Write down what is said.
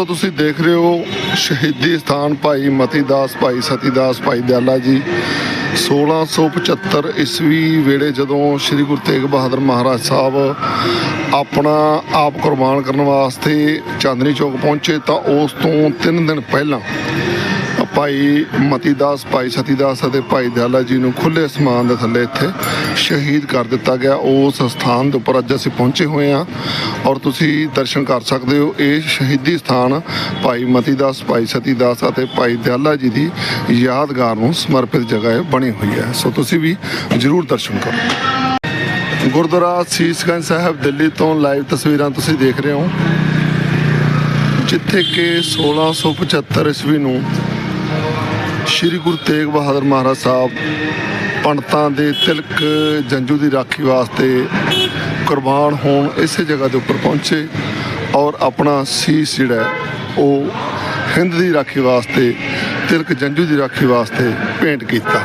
ਦੋਸਤੋ, ਤੁਸੀਂ ਦੇਖ ਰਹੇ ਹੋ ਸ਼ਹੀਦੀ ਸਥਾਨ ਭਾਈ ਮਤੀਦਾਸ, ਭਾਈ ਸਤੀਦਾਸ, ਭਾਈ ਦਿਆਲਾ ਜੀ। 1675 ਈਸਵੀ ਵੇਲੇ ਜਦੋਂ ਸ੍ਰੀ ਗੁਰੂ ਤੇਗ ਬਹਾਦਰ ਮਹਾਰਾਜ ਸਾਹਿਬ ਆਪਣਾ ਆਪ ਕੁਰਬਾਨ ਕਰਨ ਵਾਸਤੇ ਚਾਂਦਨੀ ਚੌਕ ਪਹੁੰਚੇ, ਤਾਂ ਉਸ ਤੋਂ 3 ਦਿਨ ਪਹਿਲਾਂ ਭਾਈ ਮਤੀਦਾਸ, ਭਾਈ ਸਤੀਦਾਸ ਅਤੇ ਭਾਈ ਦਿਆਲਾ ਜੀ ਨੂੰ ਖੁੱਲੇ ਸਮਾਨ ਦੇ ਥੱਲੇ ਇੱਥੇ ਸ਼ਹੀਦ ਕਰ ਦਿੱਤਾ ਗਿਆ। ਉਸ ਸਥਾਨ ਦੇ ਉੱਪਰ ਅੱਜ ਅਸੀਂ ਪਹੁੰਚੇ ਹੋਏ ਹਾਂ ਔਰ ਤੁਸੀਂ ਦਰਸ਼ਨ ਕਰ ਸਕਦੇ ਹੋ। ਇਹ ਸ਼ਹੀਦੀ ਸਥਾਨ ਭਾਈ ਮਤੀਦਾਸ, ਭਾਈ ਸਤੀਦਾਸ ਅਤੇ ਭਾਈ ਦਿਆਲਾ ਜੀ ਦੀ ਯਾਦਗਾਰ ਨੂੰ ਸਮਰਪਿਤ ਜਗ੍ਹਾ ਇਹ ਬਣੀ ਹੋਈ ਹੈ। ਸੋ ਤੁਸੀਂ ਵੀ ਜ਼ਰੂਰ ਦਰਸ਼ਨ ਕਰੋ। ਗੁਰਦੁਆਰਾ ਸੀਸਗੰਜ ਸਾਹਿਬ ਦਿੱਲੀ ਤੋਂ ਲਾਈਵ ਤਸਵੀਰਾਂ ਤੁਸੀਂ ਦੇਖ ਰਹੇ ਹੋ। ਜਿੱਥੇ ਕਿ 1675 ਈਸਵੀ ਨੂੰ ਸ੍ਰੀ ਗੁਰੂ ਤੇਗ ਬਹਾਦਰ ਮਹਾਰਾਜ ਸਾਹਿਬ ਪੰਡਤਾਂ ਦੇ ਤਿਲਕ ਜੰਜੂ ਦੀ ਰਾਖੀ ਵਾਸਤੇ ਕੁਰਬਾਨ ਹੋਣ ਇਸੇ ਜਗ੍ਹਾ ਦੇ ਉੱਪਰ ਪਹੁੰਚੇ ਔਰ ਆਪਣਾ ਸੀਸ ਜਿਹੜਾ ਉਹ ਹਿੰਦ ਦੀ ਰਾਖੀ ਵਾਸਤੇ, ਤਿਲਕ ਜੰਜੂ ਦੀ ਰਾਖੀ ਵਾਸਤੇ ਭੇਂਟ ਕੀਤਾ।